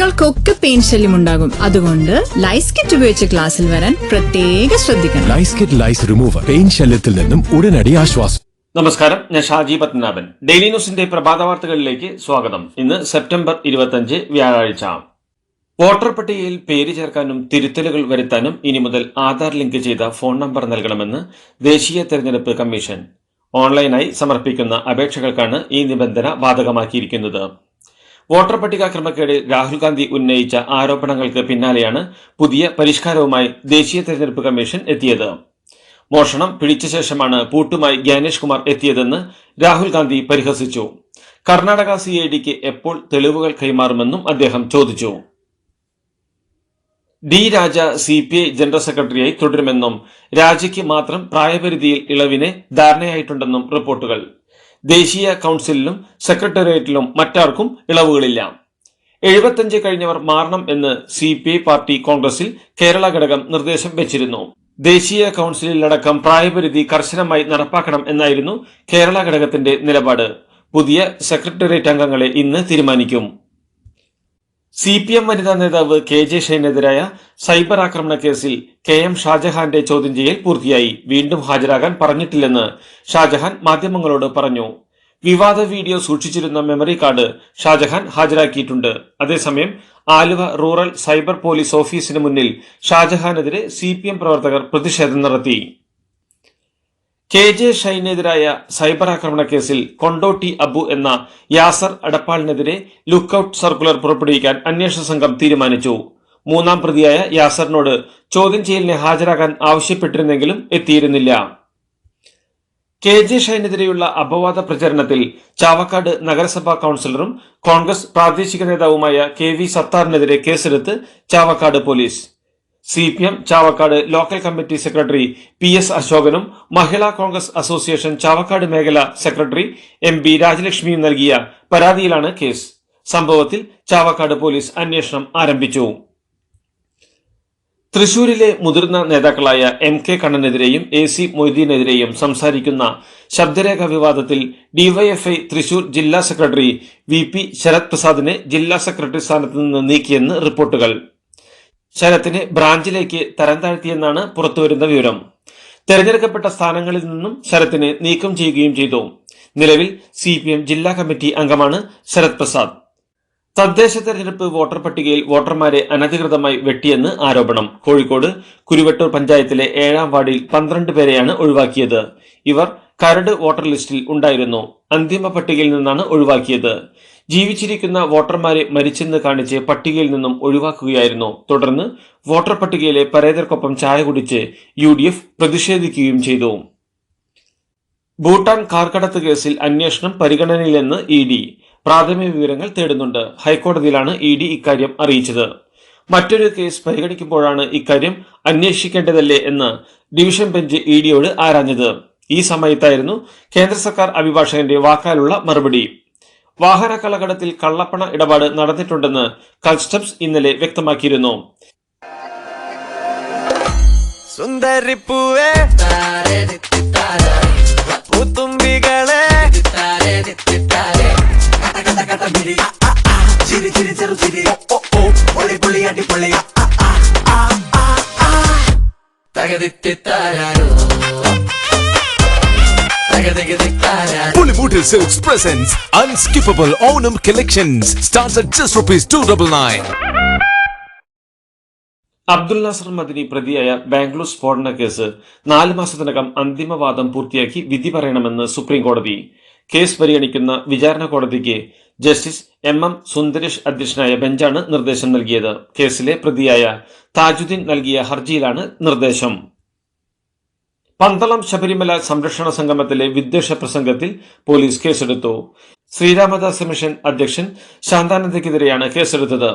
കുട്ടികൾക്കൊക്കെ പെയിൻ ശല്യം ഉണ്ടാകും. അതുകൊണ്ട് ലൈസ് കിറ്റ് ഉപയോഗിച്ച് ക്ലാസ്സിൽ വരാൻ പ്രത്യേക ശ്രദ്ധിക്കണം. ലൈസ് കിറ്റ് ലൈസ് റിമൂവർ പെയിൻ ശല്യത്തിൽ നിന്നും ഉടനടി ആശ്വാസം. നമസ്കാരം ഞാൻ ഷാജി പത്മനാഭൻ. ഡെയിലി ന്യൂസിന്റെ പ്രഭാത വാർത്തകളിലേക്ക് സ്വാഗതം. ഇന്ന് സെപ്റ്റംബർ ഇരുപത്തഞ്ച് വ്യാഴാഴ്ച. വോട്ടർ പട്ടികയിൽ പേര് ചേർക്കാനും തിരുത്തലുകൾ വരുത്താനും ഇനി മുതൽ ആധാർ ലിങ്ക് ചെയ്ത ഫോൺ നമ്പർ നൽകണമെന്ന് ദേശീയ തെരഞ്ഞെടുപ്പ് കമ്മീഷൻ. ഓൺലൈനായി സമർപ്പിക്കുന്ന അപേക്ഷകൾക്കാണ് ഈ നിബന്ധന ബാധകമാക്കിയിരിക്കുന്നത്. വോട്ടർ പട്ടിക ക്രമക്കേടിൽ രാഹുൽ ഗാന്ധി ഉന്നയിച്ച ആരോപണങ്ങൾക്ക് പിന്നാലെയാണ് പുതിയ പരിഷ്കാരവുമായി ദേശീയ തെരഞ്ഞെടുപ്പ് കമ്മീഷൻ എത്തിയത്. മോഷണം പിടിച്ച ശേഷമാണ് പൂട്ടുമായി ജ്ഞാനേഷ് കുമാർ എത്തിയതെന്ന് രാഹുൽ ഗാന്ധി പരിഹസിച്ചു. കർണാടക സി ഐ ഡിക്ക് എപ്പോൾ തെളിവുകൾ കൈമാറുമെന്നും അദ്ദേഹം ചോദിച്ചു. D Raja C P I general സെക്രട്ടറിയായി തുടരുമെന്നും രാജയ്ക്ക് മാത്രം പ്രായപരിധിയിൽ ഇളവിന് ധാരണയായിട്ടുണ്ടെന്നും റിപ്പോർട്ടുകൾ. ദേശീയ കൗൺസിലിലും സെക്രട്ടേറിയറ്റിലും മറ്റാർക്കും ഇളവുകളില്ല. എഴുപത്തഞ്ച് കഴിഞ്ഞവർ മാറണം എന്ന് സി പി ഐ പാർട്ടി കോൺഗ്രസിൽ കേരള ഘടകം നിർദ്ദേശം വെച്ചിരുന്നു. ദേശീയ കൗൺസിലിലടക്കം പ്രായപരിധി കർശനമായി നടപ്പാക്കണം എന്നായിരുന്നു കേരള ഘടകത്തിന്റെ നിലപാട്. പുതിയ സെക്രട്ടേറിയറ്റ് അംഗങ്ങളെ ഇന്ന് തീരുമാനിക്കും. സി പി എം വനിതാ നേതാവ് കെ ജെ ഷൈനെതിരായ സൈബർ ആക്രമണ കേസിൽ കെ എം ഷാജഹാന്റെ ചോദ്യം ചെയ്യൽ പൂർത്തിയായി. വീണ്ടും ഹാജരാകാൻ പറഞ്ഞിട്ടില്ലെന്ന് ഷാജഹാൻ മാധ്യമങ്ങളോട് പറഞ്ഞു. വിവാദ വീഡിയോ സൂക്ഷിച്ചിരുന്ന മെമ്മറി കാർഡ് ഷാജഹാൻ ഹാജരാക്കിയിട്ടുണ്ട്. അതേസമയം ആലുവ റൂറൽ സൈബർ പോലീസ് ഓഫീസിന് മുന്നിൽ ഷാജഹാനെതിരെ സി പ്രവർത്തകർ പ്രതിഷേധം നടത്തി. കെ ജെ ഷൈനെതിരായ സൈബർ ആക്രമണ കേസിൽ കൊണ്ടോട്ടി അബു എന്ന യാസർ അടപ്പാളിനെതിരെ ലുക്കൌട്ട് സർക്കുലർ പുറപ്പെടുവിക്കാൻ അന്വേഷണ സംഘം തീരുമാനിച്ചു. മൂന്നാം പ്രതിയായ യാസറിനോട് ചോദ്യം ചെയ്യലിന് ഹാജരാകാൻ ആവശ്യപ്പെട്ടിരുന്നെങ്കിലും എത്തിയിരുന്നില്ല. കെ ജെ ഷൈനെതിരെയുള്ള അപവാദ പ്രചരണത്തിൽ ചാവക്കാട് നഗരസഭാ കൌൺസിലറും കോൺഗ്രസ് പ്രാദേശിക നേതാവുമായ കെ വി സത്താറിനെതിരെ കേസെടുത്ത് Chavakkad police. C P M Chavakkad local committee secretary P S അശോകനും Mahila Congress association Chavakkad മേഖല സെക്രട്ടറി എം ബി രാജലക്ഷ്മിയും നൽകിയ പരാതിയിലാണ് കേസ്. സംഭവത്തിൽ ചാവക്കാട് പോലീസ് അന്വേഷണം ആരംഭിച്ചു. തൃശൂരിലെ മുതിർന്ന നേതാക്കളായ എം കെ കണ്ണനെതിരെയും എ സി മൊയ്തീനെതിരെയും സംസാരിക്കുന്ന ശബ്ദരേഖ വിവാദത്തിൽ ഡിവൈഎഫ്ഐ തൃശൂർ ജില്ലാ സെക്രട്ടറി വി പി ശരത് പ്രസാദിനെ ജില്ലാ സെക്രട്ടറി സ്ഥാനത്ത് നിന്ന് നീക്കിയെന്ന് റിപ്പോർട്ടുകൾ. ശരത്തിനെ ബ്രാഞ്ചിലേക്ക് തരം താഴ്ത്തിയെന്നാണ് പുറത്തുവരുന്ന വിവരം. തെരഞ്ഞെടുക്കപ്പെട്ട സ്ഥാനങ്ങളിൽ നിന്നും ശരത്തിനെ നീക്കം ചെയ്യുകയും ചെയ്തു. നിലവിൽ സി ജില്ലാ കമ്മിറ്റി അംഗമാണ് ശരത് പ്രസാദ്. തദ്ദേശ തെരഞ്ഞെടുപ്പ് വോട്ടർ പട്ടികയിൽ വോട്ടർമാരെ അനധികൃതമായി വെട്ടിയെന്ന് ആരോപണം. കോഴിക്കോട് കുരുവട്ടൂർ പഞ്ചായത്തിലെ ഏഴാം വാർഡിൽ പന്ത്രണ്ട് പേരെയാണ് ഒഴിവാക്കിയത്. ഇവർ കരട് വോട്ടർ ലിസ്റ്റിൽ ഉണ്ടായിരുന്നു. അന്തിമ പട്ടികയിൽ നിന്നാണ് ഒഴിവാക്കിയത്. ജീവിച്ചിരിക്കുന്ന വോട്ടർമാരെ മരിച്ചെന്ന് കാണിച്ച് പട്ടികയിൽ നിന്നും ഒഴിവാക്കുകയായിരുന്നു. തുടർന്ന് വോട്ടർ പട്ടികയിലെ പരേതർക്കൊപ്പം ചായ കുടിച്ച് യു ഡി എഫ് പ്രതിഷേധിക്കുകയും ചെയ്തു. ഭൂട്ടാൻ കാർക്കടത്ത് കേസിൽ അന്വേഷണം പരിഗണനയിലെന്ന് ഇ ഡി. പ്രാഥമിക വിവരങ്ങൾ തേടുന്നുണ്ട്. ഹൈക്കോടതിയിലാണ് ഇ ഡി ഇക്കാര്യം അറിയിച്ചത്. മറ്റൊരു കേസ് പരിഗണിക്കുമ്പോഴാണ് ഇക്കാര്യം അന്വേഷിക്കേണ്ടതല്ലേ എന്ന് ഡിവിഷൻ ബെഞ്ച് ഇ ഡിയോട് ആരാഞ്ഞത്. ഈ സമയത്തായിരുന്നു കേന്ദ്ര സർക്കാർ അഭിഭാഷകന്റെ വാക്കാലുള്ള മറുപടി. വാഹന കളകടത്തിൽ കള്ളപ്പണ ഇടപാട് നടന്നിട്ടുണ്ടെന്ന് കസ്റ്റംസ് ഇന്നലെ വ്യക്തമാക്കിയിരുന്നു. സുന്ദരിപ്പൂവേ പൂത്തുമ്പികളെ ചിരി ചിരി ചെറു ചിരി. ഓ ഓ പൊളി പൊളി അടിപൊളി തകതിത്താരോ തകതിത്താരോ Silks presents Unskippable Onam Collections. Starts at just rupees 299. Abdul Nasar Madani പ്രതിയായ ബാംഗ്ലൂർ സ്ഫോടന കേസ് നാല് മാസത്തിനകം അന്തിമവാദം പൂർത്തിയാക്കി വിധി പറയണമെന്ന് സുപ്രീം കോടതി. കേസ് പരിഗണിക്കുന്ന വിചാരണ കോടതിക്ക് ജസ്റ്റിസ് എം എം സുന്ദരേഷ് അധ്യക്ഷനായ ബെഞ്ചാണ് നിർദ്ദേശം നൽകിയത്. കേസിലെ പ്രതിയായ താജുദ്ദീൻ നൽകിയ ഹർജിയിലാണ് നിർദ്ദേശം. പന്തളം ശബരിമല സംരക്ഷണ സംഗമത്തിലെ വിദ്വേഷ പ്രസംഗത്തിൽ പോലീസ് കേസെടുത്തു. ശ്രീരാമദാസ് മിഷൻ അധ്യക്ഷൻ ശാന്താനന്ദയ്ക്കെതിരെയാണ് കേസെടുത്തത്.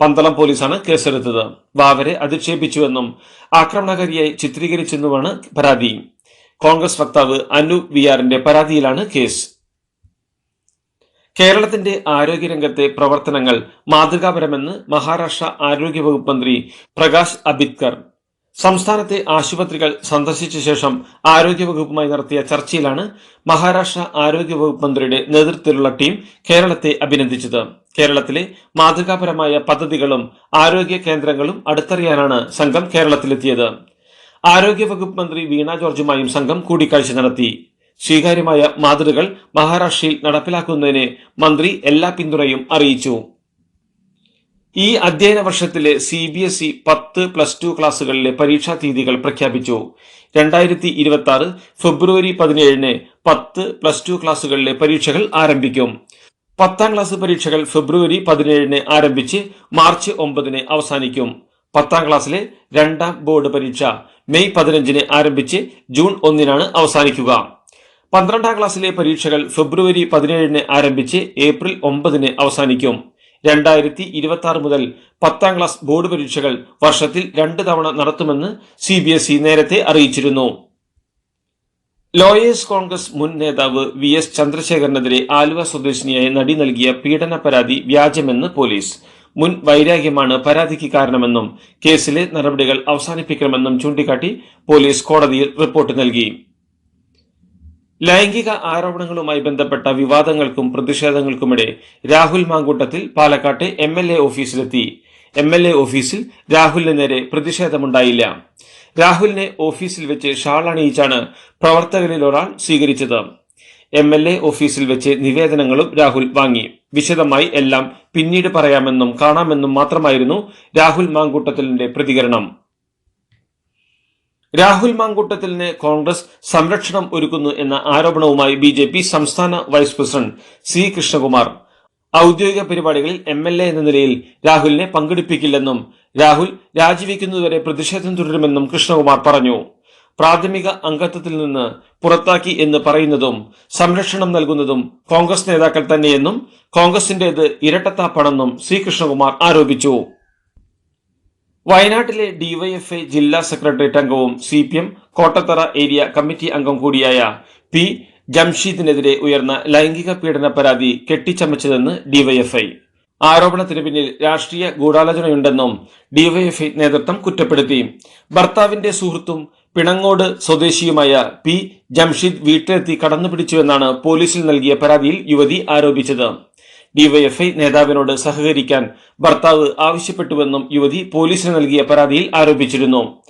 പന്തളം പോലീസാണ് കേസെടുത്തത്. വാവരെ അധിക്ഷേപിച്ചുവെന്നും ആക്രമണകാരിയായി ചിത്രീകരിച്ചെന്നുമാണ് പരാതി. കോൺഗ്രസ് വക്താവ് അനൂപ് വിയാറിന്റെ പരാതിയിലാണ് കേസ്. കേരളത്തിന്റെ ആരോഗ്യരംഗത്തെ പ്രവർത്തനങ്ങൾ മാതൃകാപരമെന്ന് മഹാരാഷ്ട്ര ആരോഗ്യവകുപ്പ് മന്ത്രി പ്രകാശ് അബിദ്കർ സംസ്ഥാനത്തെ ആശുപത്രികൾ സന്ദർശിച്ച ശേഷം ആരോഗ്യവകുപ്പുമായി നടത്തിയ ചർച്ചയിലാണ് മഹാരാഷ്ട്ര ആരോഗ്യവകുപ്പ് മന്ത്രിയുടെ നേതൃത്വത്തിലുള്ള ടീം കേരളത്തെ അഭിനന്ദിച്ചത്. കേരളത്തിലെ മാതൃകാപരമായ പദ്ധതികളും ആരോഗ്യ കേന്ദ്രങ്ങളും അടുത്തറിയാനാണ് സംഘം കേരളത്തിലെത്തിയത്. ആരോഗ്യവകുപ്പ് മന്ത്രി വീണ ജോർജുമായും സംഘം കൂടിക്കാഴ്ച നടത്തി. സ്വീകാര്യമായ മാതൃകകൾ മഹാരാഷ്ട്രയിൽ നടപ്പിലാക്കുന്നതിന് മന്ത്രി എല്ലാ പിന്തുണയും അറിയിച്ചു. ഈ അധ്യയന വർഷത്തിലെ സി ബി എസ് ഇ പത്ത് പ്ലസ് ടു ക്ലാസുകളിലെ പരീക്ഷാ തീയതികൾ പ്രഖ്യാപിച്ചു. രണ്ടായിരത്തി ഇരുപത്തി ആറ് ഫെബ്രുവരി പതിനേഴിന് പത്ത് പ്ലസ് ടു ക്ലാസുകളിലെ പരീക്ഷകൾ ആരംഭിക്കും. പത്താം ക്ലാസ് പരീക്ഷകൾ ഫെബ്രുവരി പതിനേഴിന് ആരംഭിച്ച് മാർച്ച് ഒമ്പതിന് അവസാനിക്കും. പത്താം ക്ലാസ്സിലെ രണ്ടാം ബോർഡ് പരീക്ഷ മെയ് പതിനഞ്ചിന് ആരംഭിച്ച് ജൂൺ ഒന്നിനാണ് അവസാനിക്കുക. പന്ത്രണ്ടാം ക്ലാസ്സിലെ പരീക്ഷകൾ ഫെബ്രുവരി പതിനേഴിന് ആരംഭിച്ച് ഏപ്രിൽ ഒമ്പതിന് അവസാനിക്കും. രണ്ടായിരത്തി ഇരുപത്തി ആറ് മുതൽ പത്താം ക്ലാസ് ബോർഡ് പരീക്ഷകൾ വർഷത്തിൽ രണ്ട് തവണ നടത്തുമെന്ന് സി ബി എസ് ഇ നേരത്തെ അറിയിച്ചിരുന്നു. ലോയേഴ്സ് കോൺഗ്രസ് മുൻ നേതാവ് വി എസ് ചന്ദ്രശേഖരനെതിരെ ആലുവ സ്വദേശിനിയായ നടി നൽകിയ പീഡന പരാതി വ്യാജമെന്ന് പോലീസ്. മുൻ വൈരാഗ്യമാണ് പരാതിക്ക് കാരണമെന്നും കേസിലെ നടപടികൾ അവസാനിപ്പിക്കണമെന്നും ചൂണ്ടിക്കാട്ടി പോലീസ് കോടതിയിൽ റിപ്പോർട്ട് നൽകി. ലൈംഗിക ആരോപണങ്ങളുമായി ബന്ധപ്പെട്ട വിവാദങ്ങൾക്കും പ്രതിഷേധങ്ങൾക്കുമിടെ രാഹുൽ മാങ്കൂട്ടത്തിൽ പാലക്കാട്ടെ എം എൽ എ ഓഫീസിലെത്തി. എം എൽ എ ഓഫീസിൽ രാഹുലിന് നേരെ പ്രതിഷേധമുണ്ടായില്ല. രാഹുലിനെ ഓഫീസിൽ വെച്ച് ഷാൾ അണിയിച്ചാണ് പ്രവർത്തകരിൽ ഒരാൾ സ്വീകരിച്ചത്. എം എൽ എ ഓഫീസിൽ വെച്ച് നിവേദനങ്ങളും രാഹുൽ വാങ്ങി. വിശദമായി എല്ലാം പിന്നീട് പറയാമെന്നും കാണാമെന്നും മാത്രമായിരുന്നു രാഹുൽ മാങ്കൂട്ടത്തിലിന്റെ പ്രതികരണം. രാഹുൽ മാങ്കൂട്ടത്തിലിന് കോൺഗ്രസ് സംരക്ഷണം ഒരുക്കുന്നു എന്ന ആരോപണവുമായി ബി ജെ പി സംസ്ഥാന വൈസ് പ്രസിഡന്റ് സി കൃഷ്ണകുമാർ. ഔദ്യോഗിക പരിപാടികളിൽ എം എൽ എ എന്ന നിലയിൽ രാഹുലിനെ പങ്കെടുപ്പിക്കില്ലെന്നും രാഹുൽ രാജിവെക്കുന്നതുവരെ പ്രതിഷേധം തുടരുമെന്നും കൃഷ്ണകുമാർ പറഞ്ഞു. പ്രാഥമിക അംഗത്വത്തിൽ നിന്ന് പുറത്താക്കി എന്ന് പറയുന്നതും സംരക്ഷണം നൽകുന്നതും കോൺഗ്രസ് നേതാക്കൾ തന്നെയെന്നും കോൺഗ്രസിന്റേത് ഇരട്ടത്താപ്പാണെന്നും സി കൃഷ്ണകുമാർ ആരോപിച്ചു. വയനാട്ടിലെ ഡിവൈഎഫ്ഐ ജില്ലാ സെക്രട്ടേറിയറ്റ് അംഗവും C P M Kottathara area committee അംഗം കൂടിയായ പി ജംഷീദിനെതിരെ ഉയർന്ന ലൈംഗിക പീഡന പരാതി കെട്ടിച്ചമച്ചതെന്ന് ഡിവൈഎഫ്ഐ. ആരോപണത്തിന് പിന്നിൽ രാഷ്ട്രീയ ഗൂഢാലോചനയുണ്ടെന്നും ഡിവൈഎഫ്ഐ നേതൃത്വം കുറ്റപ്പെടുത്തി. ഭർത്താവിന്റെ സുഹൃത്തും പിണങ്ങോട് സ്വദേശിയുമായ പി ജംഷീദ് വീട്ടിലെത്തി കടന്നുപിടിച്ചുവെന്നാണ് പോലീസിൽ നൽകിയ പരാതിയിൽ യുവതി ആരോപിച്ചത്. ഡിവൈഎഫ്ഐ നേതാവിനോട് സഹകരിക്കാൻ ഭർത്താവ് ആവശ്യപ്പെട്ടുവെന്നും യുവതി പോലീസിന് നൽകിയ പരാതിയിൽ ആരോപിച്ചിരുന്നു.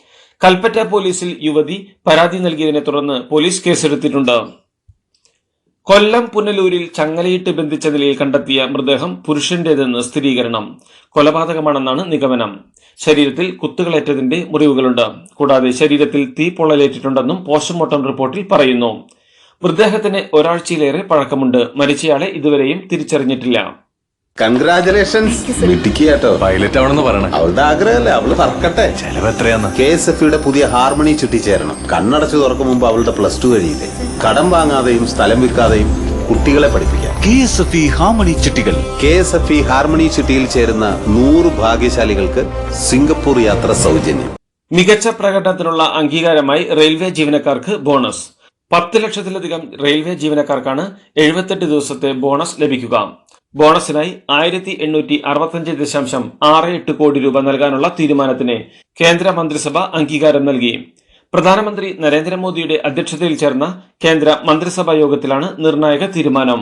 കൽപ്പറ്റ പോലീസിൽ യുവതി പരാതി നൽകിയതിനെ തുടർന്ന് പോലീസ് കേസെടുത്തിട്ടുണ്ട്. കൊല്ലം പുനലൂരിൽ ചങ്ങലയിട്ട് ബന്ധിച്ച നിലയിൽ കണ്ടെത്തിയ മൃതദേഹം പുരുഷന്റേതെന്ന് സ്ഥിരീകരണം. കൊലപാതകമാണെന്നാണ് നിഗമനം. ശരീരത്തിൽ കുത്തുകളേറ്റതിന്റെ മുറിവുകളുണ്ട്. കൂടാതെ ശരീരത്തിൽ തീ പൊള്ളലേറ്റിട്ടുണ്ടെന്നും പോസ്റ്റ്മോർട്ടം റിപ്പോർട്ടിൽ പറയുന്നു. മൃതദേഹത്തിന് ഒരാഴ്ചയിലേറെ പഴക്കമുണ്ട്. മരിച്ചയാളെ ഇതുവരെയും തിരിച്ചറിഞ്ഞിട്ടില്ല. കൺഗ്രാചുലേഷൻസ് കേട്ടോ പൈലറ്റ് ആവണമെന്ന് പറയണേ. അവളുടെ ആഗ്രഹമല്ലേ? അവൾ പറക്കട്ടെ ചെലവ് എത്രയാന്ന് കെ എസ് എഫ് യുടെ പുതിയ ഹാർമണി ചുറ്റി ചേരണം. കണ്ണടച്ചു തുറക്കും മുമ്പ് അവളുടെ പ്ലസ് ടു കഴിയില്ലേ? കടം വാങ്ങാതെയും സ്ഥലം വിൽക്കാതെയും കുട്ടികളെ പഠിപ്പിക്കാം. K S F E harmony ചിട്ടികൾ. K S F E harmony ചിട്ടിയിൽ ചേരുന്ന നൂറ് ഭാഗ്യശാലികൾക്ക് സിംഗപ്പൂർ യാത്ര സൗജന്യം. മികച്ച പ്രകടനത്തിനുള്ള അംഗീകാരമായി റെയിൽവേ ജീവനക്കാർക്ക് ബോണസ്. പത്ത് ലക്ഷത്തിലധികം റെയിൽവേ ജീവനക്കാർക്കാണ് എഴുപത്തെട്ട് ദിവസത്തെ ബോണസ് ലഭിക്കുക. ബോണസിനായി ആയിരത്തി എണ്ണൂറ്റി അറുപത്തഞ്ച് ദശാംശം ആറ് എട്ട് കോടി രൂപ നൽകാനുള്ള തീരുമാനത്തിന് കേന്ദ്ര മന്ത്രിസഭ അംഗീകാരം നൽകി. പ്രധാനമന്ത്രി നരേന്ദ്രമോദിയുടെ അധ്യക്ഷതയിൽ ചേർന്ന കേന്ദ്ര മന്ത്രിസഭാ യോഗത്തിലാണ് നിർണായക തീരുമാനം.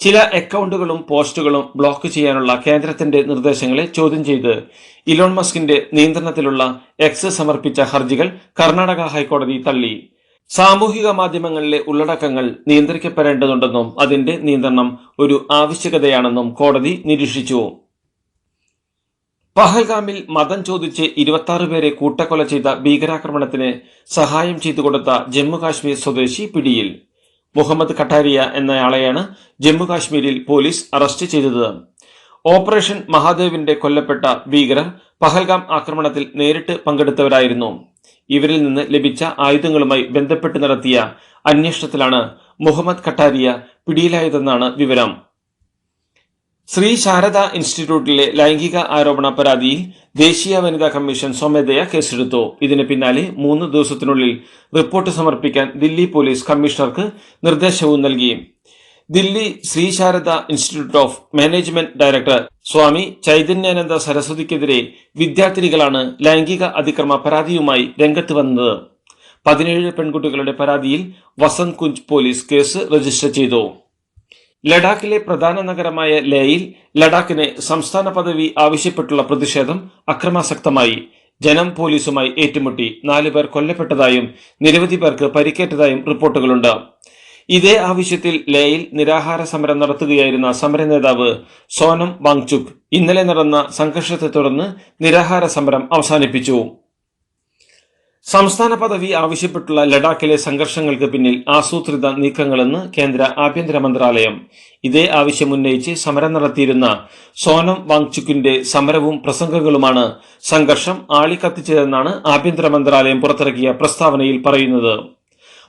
ചില അക്കൗണ്ടുകളും പോസ്റ്റുകളും ബ്ലോക്ക് ചെയ്യാനുള്ള കേന്ദ്രത്തിന്റെ നിർദ്ദേശങ്ങളെ ചോദ്യം ചെയ്ത് ഇലോൺ മസ്കിന്റെ നിയന്ത്രണത്തിലുള്ള എക്സ് സമർപ്പിച്ച ഹർജികൾ കർണാടക ഹൈക്കോടതി തള്ളി. സാമൂഹിക മാധ്യമങ്ങളിലെ ഉള്ളടക്കങ്ങൾ നിയന്ത്രിക്കപ്പെടേണ്ടതുണ്ടെന്നും അതിന്റെ നിയന്ത്രണം ഒരു ആവശ്യകതയാണെന്നും കോടതി നിരീക്ഷിച്ചു. പഹൽഗാമിൽ മതം ചോദിച്ച് ഇരുപത്തി പേരെ കൂട്ടക്കൊല ചെയ്ത ഭീകരാക്രമണത്തിന് സഹായം ചെയ്തു കൊടുത്ത ജമ്മുകാശ്മീർ സ്വദേശി പിടിയിൽ. മുഹമ്മദ് കട്ടാരിയ എന്നയാളെയാണ് ജമ്മുകാശ്മീരിൽ പോലീസ് അറസ്റ്റ് ചെയ്തത്. ഓപ്പറേഷൻ മഹാദേവിന്റെ കൊല്ലപ്പെട്ട ഭീകരർ പഹൽഗാം ആക്രമണത്തിൽ നേരിട്ട് പങ്കെടുത്തവരായിരുന്നു. ഇവരിൽ നിന്ന് ലഭിച്ച ആയുധങ്ങളുമായി ബന്ധപ്പെട്ട് നടത്തിയ അന്വേഷണത്തിലാണ് മുഹമ്മദ് കട്ടാരിയ പിടിയിലായതെന്നാണ് വിവരം. ശ്രീ ശാരദ ഇൻസ്റ്റിറ്റ്യൂട്ടിലെ ലൈംഗിക ആരോപണ പരാതിയിൽ ദേശീയ വനിതാ കമ്മീഷൻ സ്വമേധയാ കേസെടുത്തു. ഇതിന് പിന്നാലെ മൂന്ന് ദിവസത്തിനുള്ളിൽ റിപ്പോർട്ട് സമർപ്പിക്കാൻ ദില്ലി പോലീസ് കമ്മീഷണർക്ക് നിർദ്ദേശവും നൽകി. Delhi Shri Sharada institute of management director Swami Chaitanyananda സരസ്വതിക്കെതിരെ വിദ്യാർത്ഥിനികളാണ് ലൈംഗിക അതിക്രമ പരാതിയുമായി രംഗത്ത് വന്നത്. പതിനേഴ് പെൺകുട്ടികളുടെ പരാതിയിൽ Vasant Kunj police case register ചെയ്തു. ലഡാക്കിലെ പ്രധാന നഗരമായ ലേയിൽ ലഡാക്കിന് സംസ്ഥാന പദവി ആവശ്യപ്പെട്ടുള്ള പ്രതിഷേധം അക്രമാസക്തമായി. ജനം പോലീസുമായി ഏറ്റുമുട്ടി നാലുപേർ കൊല്ലപ്പെട്ടതായും നിരവധി പേർക്ക് പരിക്കേറ്റതായും റിപ്പോർട്ടുകളുണ്ട്. ഇതേ ആവശ്യത്തിൽ ലേയിൽ നിരാഹാര സമരം നടത്തുകയായിരുന്ന സമര നേതാവ് സോനം വാങ്ചുക് ഇന്നലെ നടന്ന സംഘർഷത്തെ തുടർന്ന് നിരാഹാര സമരം അവസാനിപ്പിച്ചു. സംസ്ഥാന പദവി ആവശ്യപ്പെട്ടുള്ള ലഡാക്കിലെ സംഘർഷങ്ങൾക്ക് പിന്നിൽ ആസൂത്രിത നീക്കങ്ങളെന്ന് കേന്ദ്ര ആഭ്യന്തര മന്ത്രാലയം. ഇതേ ആവശ്യം ഉന്നയിച്ച് സമരം നടത്തിയിരുന്ന സോനം വാങ്ചുക്കിന്റെ സമരവും പ്രസംഗങ്ങളുമാണ് സംഘർഷം ആളിക്കത്തിച്ചതെന്നാണ് ആഭ്യന്തര മന്ത്രാലയം പുറത്തിറക്കിയ പ്രസ്താവനയിൽ പറയുന്നത്.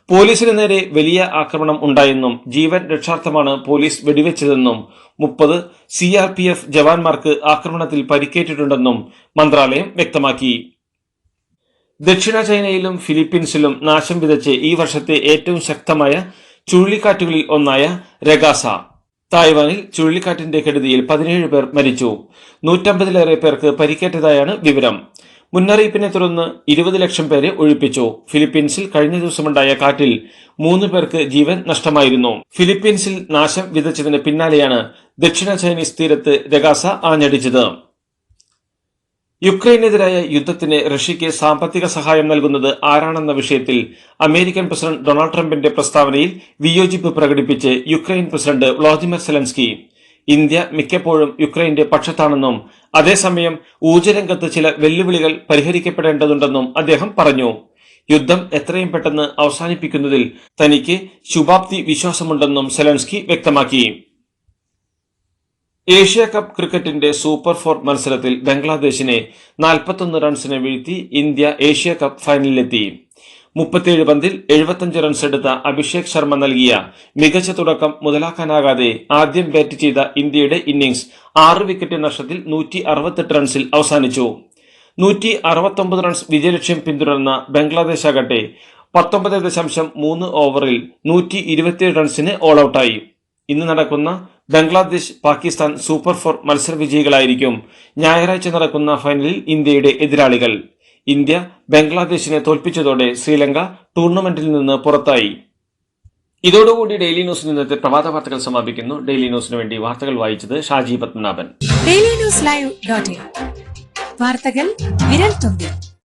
പോലീസിന് നേരെ വലിയ ആക്രമണം ഉണ്ടായെന്നും ജീവൻ രക്ഷാർത്ഥമാണ് പോലീസ് വെടിവെച്ചതെന്നും മുപ്പത് സി ആർ പി എഫ് ജവാന്മാർക്ക് ആക്രമണത്തിൽ പരിക്കേറ്റിട്ടുണ്ടെന്നും മന്ത്രാലയം വ്യക്തമാക്കി. ദക്ഷിണ ചൈനയിലും ഫിലിപ്പീൻസിലും നാശം വിതച്ച് ഈ വർഷത്തെ ഏറ്റവും ശക്തമായ ചുഴലിക്കാറ്റുകളിൽ ഒന്നായ രഗാസ. തായ്വാനിൽ ചുഴലിക്കാറ്റിന്റെ കെടുതിയിൽ പതിനേഴ് പേർ മരിച്ചു. നൂറ്റമ്പതിലേറെ പേർക്ക് പരിക്കേറ്റതായാണ് വിവരം. മുന്നറിയിപ്പിനെ തുടർന്ന് ഇരുപത് ലക്ഷം പേരെ ഒഴിപ്പിച്ചു. ഫിലിപ്പീൻസിൽ കഴിഞ്ഞ ദിവസമുണ്ടായ കാറ്റിൽ മൂന്ന് പേർക്ക് ജീവൻ നഷ്ടമായിരുന്നു. ഫിലിപ്പീൻസിൽ നാശം വിതച്ചതിന് പിന്നാലെയാണ് ദക്ഷിണ ചൈനീസ് തീരത്ത് രഗാസ ആഞ്ഞടിച്ചത്. യുക്രൈനെതിരായ യുദ്ധത്തിന് റഷ്യയ്ക്ക് സാമ്പത്തിക സഹായം നൽകുന്നത് ആരാണെന്ന വിഷയത്തിൽ അമേരിക്കൻ പ്രസിഡന്റ് ഡൊണാൾഡ് ട്രംപിന്റെ പ്രസ്താവനയിൽ വിയോജിപ്പ് പ്രകടിപ്പിച്ച് Ukraine president Vladimir Zelensky India മിക്കപ്പോഴും യുക്രൈന്റെ പക്ഷത്താണെന്നും അതേസമയം ഊർജരംഗത്ത് ചില വെല്ലുവിളികൾ പരിഹരിക്കപ്പെടേണ്ടതുണ്ടെന്നും അദ്ദേഹം പറഞ്ഞു. യുദ്ധം എത്രയും പെട്ടെന്ന് അവസാനിപ്പിക്കുന്നതിൽ തനിക്ക് ശുഭാപ്തി വിശ്വാസമുണ്ടെന്നും സെലൻസ്കി വ്യക്തമാക്കി. ഏഷ്യ കപ്പ് ക്രിക്കറ്റിന്റെ സൂപ്പർ ഫോർ മത്സരത്തിൽ ബംഗ്ലാദേശിനെ 41 റൺസിന് വീഴ്ത്തി ഇന്ത്യ ഏഷ്യ കപ്പ് ഫൈനലിലെത്തി. മുപ്പത്തിയേഴ് പന്തിൽ എഴുപത്തഞ്ച് റൺസ് എടുത്ത അഭിഷേക് ശർമ്മ നൽകിയ മികച്ച തുടക്കം മുതലാക്കാനാകാതെ ആദ്യം ബാറ്റ് ചെയ്ത ഇന്ത്യയുടെ ഇന്നിംഗ്സ് ആറ് വിക്കറ്റ് നഷ്ടത്തിൽ നൂറ്റി അറുപത്തെട്ട് റൺസിൽ അവസാനിച്ചു. നൂറ്റി അറുപത്തൊമ്പത് റൺസ് വിജയലക്ഷ്യം പിന്തുടർന്ന ബംഗ്ലാദേശ് ആകട്ടെ പത്തൊമ്പത് ദശാംശം മൂന്ന് ഓവറിൽ നൂറ്റി ഇരുപത്തിയേഴ് റൺസിന് ഓൾ ഔട്ടായി ഇന്ന് നടക്കുന്ന ബംഗ്ലാദേശ് പാകിസ്ഥാൻ സൂപ്പർ ഫോർ മത്സര വിജയികളായിരിക്കും ഞായറാഴ്ച നടക്കുന്ന ഫൈനലിൽ ഇന്ത്യയുടെ എതിരാളികൾ. ഇന്ത്യ ബംഗ്ലാദേശിനെ തോൽപ്പിച്ചതോടെ ശ്രീലങ്ക ടൂർണമെന്റിൽ നിന്ന് പുറത്തായി. ഇതോടുകൂടി ഡെയിലി ന്യൂസിൽ ഇന്നത്തെ പ്രഭാത വാർത്തകൾ സമാപിക്കുന്നു. ഡെയിലി ന്യൂസിന് വേണ്ടി വാർത്തകൾ വായിച്ചത് Shaji Padmanabhan. Daily news live വാർത്തകൾ വിരൽ തുമ്പിൽ.